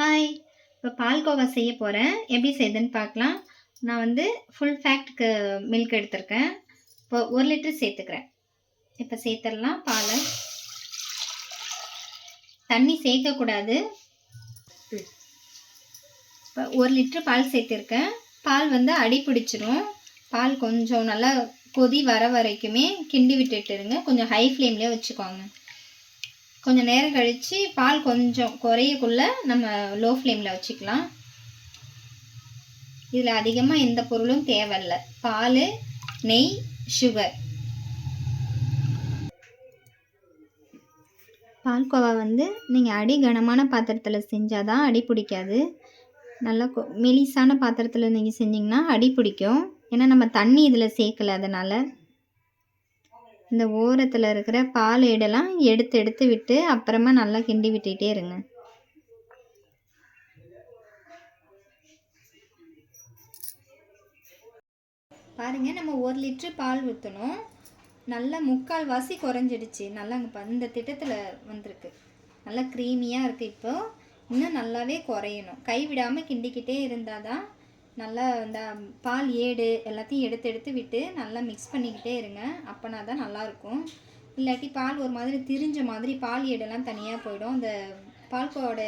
Hi இப்போ பால்கோவா செய்ய போகிறேன் எப்படி செய்யுதுன்னு பார்க்கலாம். நான் வந்து ஃபுல் ஃபேக்ட்க்கு மில்க் எடுத்திருக்கேன். இப்போ ஒரு லிட்டர் சேர்த்துக்கிறேன். இப்போ சேர்த்துடலாம் பாலை. தண்ணி சேர்க்கக்கூடாது இப்போ ஒரு லிட்டர் பால் சேர்த்துருக்கேன். பால் வந்து அடி பிடிச்சிரும். பால் கொஞ்சம் நல்லா கொதி வர வரைக்குமே கிண்டி விட்டுட்டுருங்க. கொஞ்சம் ஹை ஃப்ளேம்லேயே வச்சுக்கோங்க. கொஞ்சம் நேரம் கழித்து பால் கொஞ்சம் குறையக்குள்ள நம்ம லோ ஃப்ளேமில் வச்சுக்கலாம். இதில் அதிகமாக எந்த பொருளும் தேவையில்ல. பால் நெய் சுகர் பால்கோவா வந்து நீங்கள் அடி கனமான பாத்திரத்தில் செஞ்சால் தான் அடி பிடிக்காது. நல்லா கொ மெலிசான பாத்திரத்தில் நீங்கள் செஞ்சிங்கன்னா அடி பிடிக்கும். ஏன்னா நம்ம தண்ணி இதில் சேர்க்கல அதனால். இந்த ஓரத்தில் இருக்கிற பால் இடெல்லாம் எடுத்து எடுத்து விட்டு அப்புறமா நல்லா கிண்டி விட்டுகிட்டே இருங்க. பாருங்கள் நம்ம ஒரு லிட்ரு பால் ஊற்றணும் நல்லா முக்கால் வாசி குறைஞ்சிடுச்சு. நல்லா இங்கே இந்த திட்டத்தில் வந்திருக்கு. நல்லா க்ரீமியாக இருக்குது இப்போது இன்னும் நல்லாவே குறையணும். கை விடாமல் கிண்டிக்கிட்டே இருந்தால் தான் நல்லா இந்த பால் ஏடு எல்லாத்தையும் எடுத்து எடுத்து விட்டு நல்லா மிக்ஸ் பண்ணிக்கிட்டே இருங்க. அப்போனா தான் நல்லாயிருக்கும் இல்லாட்டி பால் ஒரு மாதிரி திரிஞ்ச மாதிரி பால் ஏடெல்லாம் தனியாக போயிடும். அந்த பால்கோவோட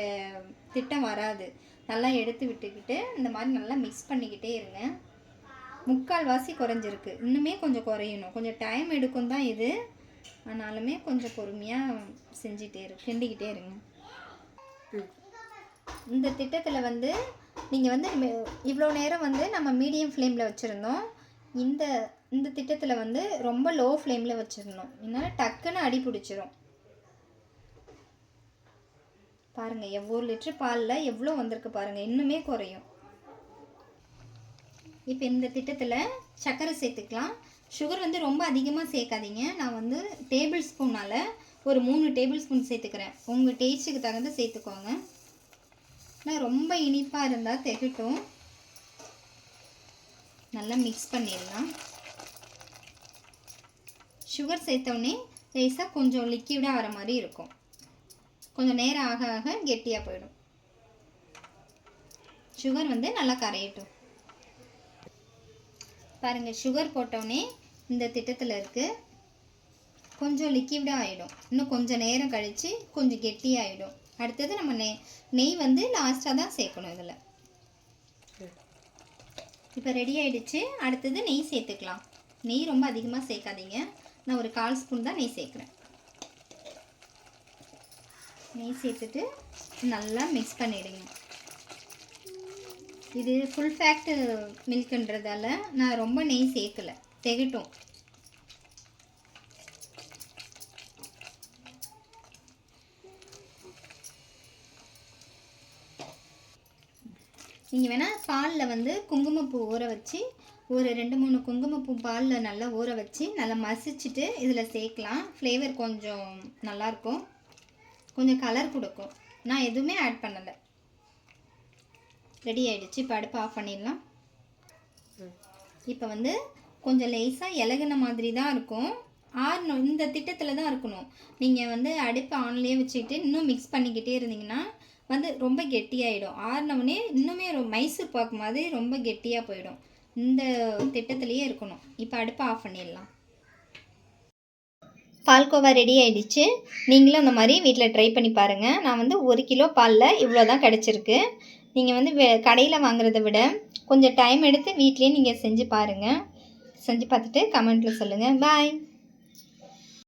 திட்டம் வராது. நல்லா எடுத்து விட்டுக்கிட்டு இந்த மாதிரி நல்லா மிக்ஸ் பண்ணிக்கிட்டே இருங்க. முக்கால் வாசி குறைஞ்சிருக்கு. இன்னுமே கொஞ்சம் குறையணும். கொஞ்சம் டைம் எடுக்கும் தான் இது. ஆனாலுமே கொஞ்சம் பொறுமையாக செஞ்சிட்டே இரு கிண்டிக்கிட்டே இருங்க. இந்த திட்டத்தில் வந்து நீங்கள் வந்து இவ்வளோ நேரம் வந்து நம்ம மீடியம் ஃப்ளேமில் வச்சுருந்தோம். இந்த இந்த திட்டத்தில் வந்து ரொம்ப லோ ஃப்ளேமில் வச்சுருந்தோம். இதனால் டக்குன்னு அடி பிடிச்சிரும். பாருங்கள் எவ்வளோ லிட்ரு பாலில் எவ்வளோ வந்திருக்கு பாருங்கள் இன்னுமே குறையும். இப்போ இந்த திட்டத்தில் சர்க்கரை சேர்த்துக்கலாம். சுகர் வந்து ரொம்ப அதிகமாக சேர்க்காதீங்க. நான் வந்து டேபிள் ஸ்பூனால் ஒரு மூணு டேபிள் ஸ்பூன் சேர்த்துக்கிறேன் உங்கள் டேஸ்ட்டுக்கு தகுந்த சேர்த்துக்கோங்க. ஆனால் ரொம்ப இனிப்பாக இருந்தால் திகட்டும். நல்லா மிக்ஸ் பண்ணிடலாம். சுகர் சேர்த்தோடனே லேஸாக கொஞ்சம் லிக்விடாக வர மாதிரி இருக்கும். கொஞ்சம் நேரம் ஆக ஆக கெட்டியாக போயிடும். சுகர் வந்து நல்லா கரையட்டும். பாருங்கள் சுகர் போட்டோடனே இந்த திட்டத்தில் இருக்குது கொஞ்சம் லிக்விடாக ஆகிடும் இன்னும் கொஞ்சம் நேரம் கழித்து கொஞ்சம் கெட்டியாகிடும் அடுத்தது நம்ம நெய் நெய் வந்து லாஸ்ட்டாக தான் சேர்க்கணும் இதில். இப்போ ரெடி ஆகிடுச்சு அடுத்தது நெய் சேர்த்துக்கலாம். நெய் ரொம்ப அதிகமாக சேர்க்காதீங்க. நான் ஒரு கால் ஸ்பூன் தான் நெய் சேர்க்குறேன். நெய் சேர்த்துட்டு நல்லா மிக்ஸ் பண்ணிவிடுங்க இது ஃபுல் ஃபேக்ட் மில்க்குன்றதால நான் ரொம்ப நெய் சேர்க்கலை. திகட்டும். நீங்கள் வேணால் பாலில் வந்து குங்குமப்பூ ஊற வச்சு ஒரு ரெண்டு மூணு குங்குமப்பூ பாலில் நல்லா ஊற வச்சு நல்லா மசிச்சுட்டு இதில் சேர்க்கலாம். ஃப்ளேவர் கொஞ்சம் நல்லாயிருக்கும் கொஞ்சம் கலர் கொடுக்கும். நான் எதுவுமே ஆட் பண்ணலை. ரெடி ஆகிடுச்சு இப்போ அடுப்பு ஆஃப் பண்ணிடலாம். இப்போ வந்து கொஞ்சம் லேசாக இலகுன மாதிரி தான் இருக்கும். ஆறணும் இந்த திட்டத்தில் தான் இருக்கணும். நீங்கள் வந்து அடுப்பு ஆன்லேயே வச்சுக்கிட்டு இன்னும் மிக்ஸ் பண்ணிக்கிட்டே இருந்தீங்கன்னா வந்து ரொம்ப கெட்டியாயிடும். ஆறினவுடனே இன்னுமே மைசூர் பாக்கு மாதிரி ரொம்ப கெட்டியாக போயிடும். இந்த திட்டத்துலேயே இருக்கணும். இப்போ அடுப்பை ஆஃப் பண்ணிடலாம். பால்கோவா ரெடி ஆகிடுச்சு நீங்களும் அந்த மாதிரி வீட்டில் ட்ரை பண்ணி பாருங்கள் நான் வந்து ஒரு கிலோ பாலில் இவ்வளோ தான் கிடச்சிருக்கு. நீங்கள் வந்து கடையில் வாங்குறத விட கொஞ்சம் டைம் எடுத்து வீட்லேயே நீங்கள் செஞ்சு பாருங்கள் செஞ்சு பார்த்துட்டு கமெண்ட்டில் சொல்லுங்கள் பாய்